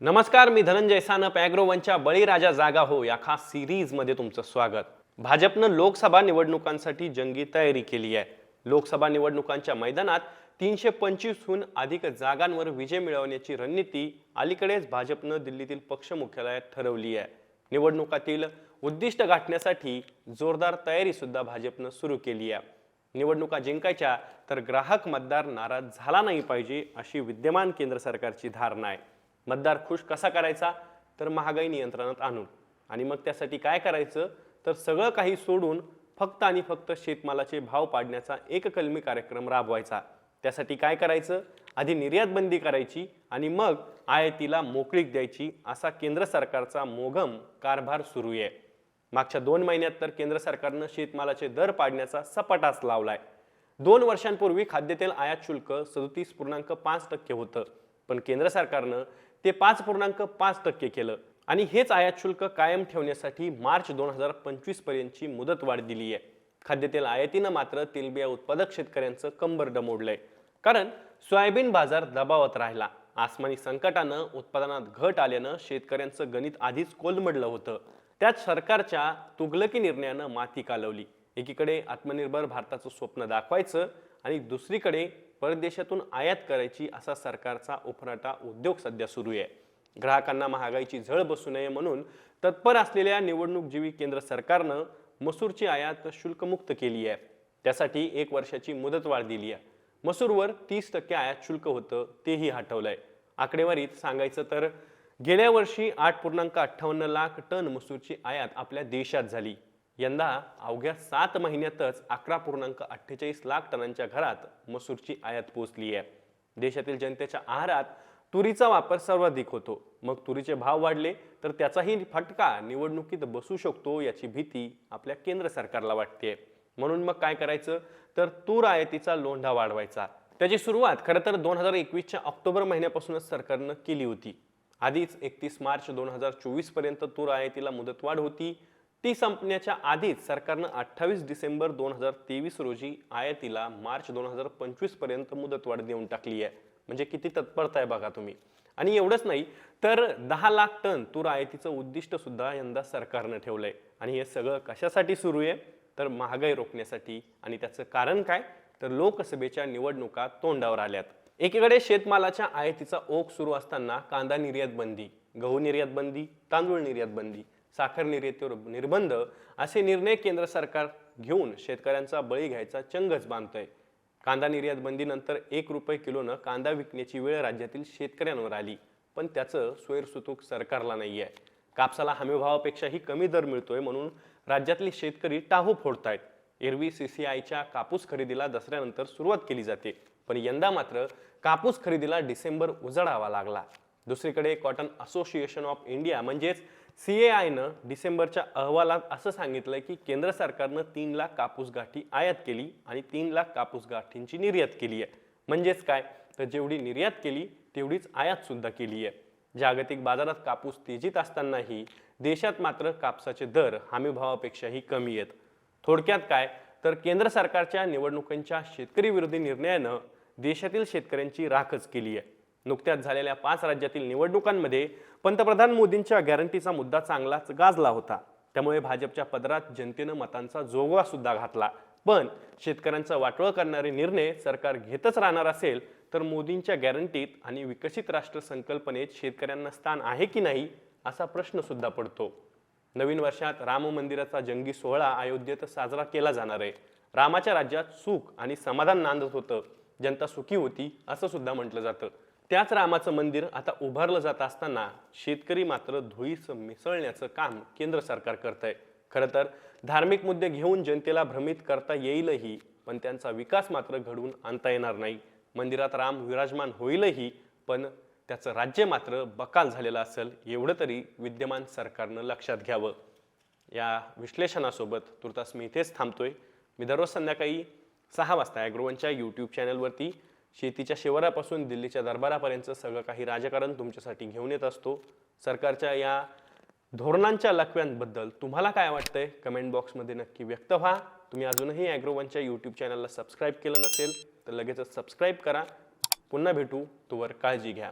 नमस्कार मी धनंजय सानप ॲग्रोवनच्या बळीराजा जागा हो या खास सिरीजमध्ये तुमचं स्वागत. भाजपनं लोकसभा निवडणुकांसाठी जंगी तयारी केली आहे. लोकसभा निवडणुकांच्या मैदानात तीनशे पंचवीसहून अधिक जागांवर विजय मिळवण्याची रणनीती अलीकडेच भाजपनं दिल्लीतील पक्ष मुख्यालयात ठरवली आहे. निवडणुकातील उद्दिष्ट गाठण्यासाठी जोरदार तयारीसुद्धा भाजपनं सुरू केली आहे. निवडणुका जिंकायच्या तर ग्राहक मतदार नाराज झाला नाही पाहिजे अशी विद्यमान केंद्र सरकारची धारणा आहे. मतदार खुश कसा करायचा? तर महागाई नियंत्रणात आणून. आणि मग त्यासाठी काय करायचं? तर सगळं काही सोडून फक्त आणि फक्त शेतमालाचे भाव पाडण्याचा एककलमी कार्यक्रम राबवायचा. त्यासाठी काय करायचं? आधी निर्यात बंदी करायची आणि मग आयातीला मोकळीक द्यायची असा केंद्र सरकारचा मोघम कारभार सुरू आहे. मागच्या दोन महिन्यात तर केंद्र सरकारनं शेतमालाचे दर पाडण्याचा सपाटाच लावलाय. दोन वर्षांपूर्वी खाद्यतेल आयात शुल्क सदतीस पूर्णांक पाच टक्के होतं. पण केंद्र सरकारनं ते पाच पूर्णांक पाच टक्के केलं. आणि हेच आयात शुल्क कायम ठेवण्यासाठी मार्च दोन हजार पंचवीस पर्यंतची मुदतवाढ दिली आहे. खाद्यतेल आयातीनं मात्र तेलबिया उत्पादक शेतकऱ्यांचं कंबर डमोडलंय कारण सोयाबीन बाजार दबावत राहिला. आसमानी संकटानं उत्पादनात घट आल्यानं शेतकऱ्यांचं गणित आधीच कोलमडलं होतं. त्यात सरकारच्या तुगलकी निर्णयानं माती कालवली. एकीकडे आत्मनिर्भर भारताचं स्वप्न दाखवायचं आणि दुसरीकडे परदेशातून आयात करायची असा सरकारचा उफराटा उद्योग सध्या सुरू आहे. ग्राहकांना महागाईची झळ बसू नये म्हणून तत्पर असलेल्या निवडणूकजीवी केंद्र सरकारनं मसूरची आयात शुल्कमुक्त केली आहे. त्यासाठी एक वर्षाची मुदतवाढ दिली आहे. मसूरवर तीस टक्के आयात शुल्क होतं तेही हटवलंय. आकडेवारीत सांगायचं तर गेल्या वर्षी आठ पूर्णांक अठ्ठावन्न लाख टन मसूरची आयात आपल्या देशात झाली. यंदा अवघ्या सात महिन्यातच अकरा पूर्णांक अठ्ठेचाळीस लाख टनांच्या घरात मसूरची आयात पोहोचली आहे. देशातील जनतेच्या आहारात तुरीचा वापर सर्वाधिक होतो. मग तुरीचे भाव वाढले तर त्याचाही फटका निवडणुकीत बसू शकतो याची भीती आपल्या केंद्र सरकारला वाटते म्हणून मग काय करायचं? तर तूर आयातीचा लोंढा वाढवायचा. त्याची सुरुवात खरं तर दोन हजार एकवीसच्या ऑक्टोबर महिन्यापासूनच सरकारनं केली होती. आधीच एकतीस मार्च दोन हजार चोवीसपर्यंत तूर आयातीला मुदतवाढ होती. ती संपण्याच्या आधीच सरकारनं अठ्ठावीस डिसेंबर दोन हजार तेवीस रोजी आयातीला मार्च दोन हजार पंचवीसपर्यंत मुदतवाढ देऊन टाकली आहे. म्हणजे किती तत्परता आहे बघा तुम्ही. आणि एवढंच नाही तर दहा लाख टन तूर आयातीचं उद्दिष्ट सुद्धा यंदा सरकारनं ठेवलंय. आणि हे सगळं कशासाठी सुरू आहे? तर महागाई रोखण्यासाठी. आणि त्याचं कारण काय? तर लोकसभेच्या निवडणुका तोंडावर आल्यात. एकीकडे शेतमालाच्या आयातीचा ओघ सुरू असताना कांदा निर्यात बंदी गहू निर्यात बंदी तांदूळ निर्यात बंदी साखर निर्यातीवर निर्बंध असे निर्णय केंद्र सरकार घेऊन शेतकऱ्यांचा बळी घ्यायचा चंगच बांधतोय. कांदा निर्यात बंदीनंतर एक रुपये किलोनं कांदा विकण्याची वेळ राज्यातील शेतकऱ्यांवर आली पण त्याचं स्वैरसुतूक सरकारला नाही आहे कापसाला हमीभावापेक्षाही कमी दर मिळतोय म्हणून राज्यातले शेतकरी टाहू फोडतायत. एरवी सी सी आयच्या कापूस खरेदीला दसऱ्यानंतर सुरुवात केली जाते पण यंदा मात्र कापूस खरेदीला डिसेंबर उजाडावा लागला. दुसरीकडे कॉटन असोसिएशन ऑफ इंडिया म्हणजेच सी ए आयनं डिसेंबरच्या अहवालात असं सांगितलंय की केंद्र सरकारनं तीन लाख कापूस गाठी आयात केली आणि तीन लाख कापूस गाठींची निर्यात केली आहे. म्हणजेच काय? तर जेवढी निर्यात केली तेवढीच आयातसुद्धा केली आहे. जागतिक बाजारात कापूस तेजीत असतानाही देशात मात्र कापसाचे दर हमीभावापेक्षाही कमी आहेत. थोडक्यात काय? तर केंद्र सरकारच्या निवडणुकांच्या शेतकरी विरोधी निर्णयानं देशातील शेतकऱ्यांची राखच केली आहे. नुकत्याच झालेल्या पाच राज्यातील निवडणुकांमध्ये पंतप्रधान मोदींच्या गॅरंटीचा मुद्दा चांगलाच गाजला होता. त्यामुळे भाजपच्या पदरात जनतेनं मतांचा जोगवा सुद्धा घातला. पण शेतकऱ्यांचा वाटोळ करणारे निर्णय सरकार घेतच राहणार असेल तर मोदींच्या गॅरंटीत आणि विकसित राष्ट्र संकल्पनेत शेतकऱ्यांना स्थान आहे की नाही असा प्रश्न सुद्धा पडतो. नवीन वर्षात राम मंदिराचा जंगी सोहळा अयोध्येत साजरा केला जाणार आहे. रामाच्या राज्यात सुख आणि समाधान नांदत होतं. जनता सुखी होती असं सुद्धा म्हटलं जातं. त्याच रामाचं मंदिर आता उभारलं जात असताना शेतकरी मात्र धुईस मिसळण्याचं काम केंद्र सरकार करत आहे खरं तर धार्मिक मुद्दे घेऊन जनतेला भ्रमित करता येईलही पण त्यांचा विकास मात्र घडवून आणता येणार नाही. मंदिरात राम विराजमान होईलही पण त्याचं राज्य मात्र बकाल झालेलं असेल एवढं तरी विद्यमान सरकारनं लक्षात घ्यावं. या विश्लेषणासोबत तुर्तास मी इथेच थांबतोय. मी दररोज संध्याकाळी सहा वाजता ॲग्रोवनच्या यूट्यूब चॅनलवरती शेतीच्या शिवारापासून दिल्लीच्या दरबारापर्यंत सगळं काही राजकारण तुमच्यासाठी घेऊन येत असतो. सरकारच्या या धोरणांच्या लकव्यांबद्दल तुम्हाला काय वाटतंय? कमेंट बॉक्समध्ये नक्की व्यक्त व्हा. तुम्ही अजूनही ॲग्रोवनच्या यूट्यूब चॅनलला सबस्क्राईब केलं नसेल तर लगेचच सबस्क्राईब करा. पुन्हा भेटू तोवर काळजी घ्या.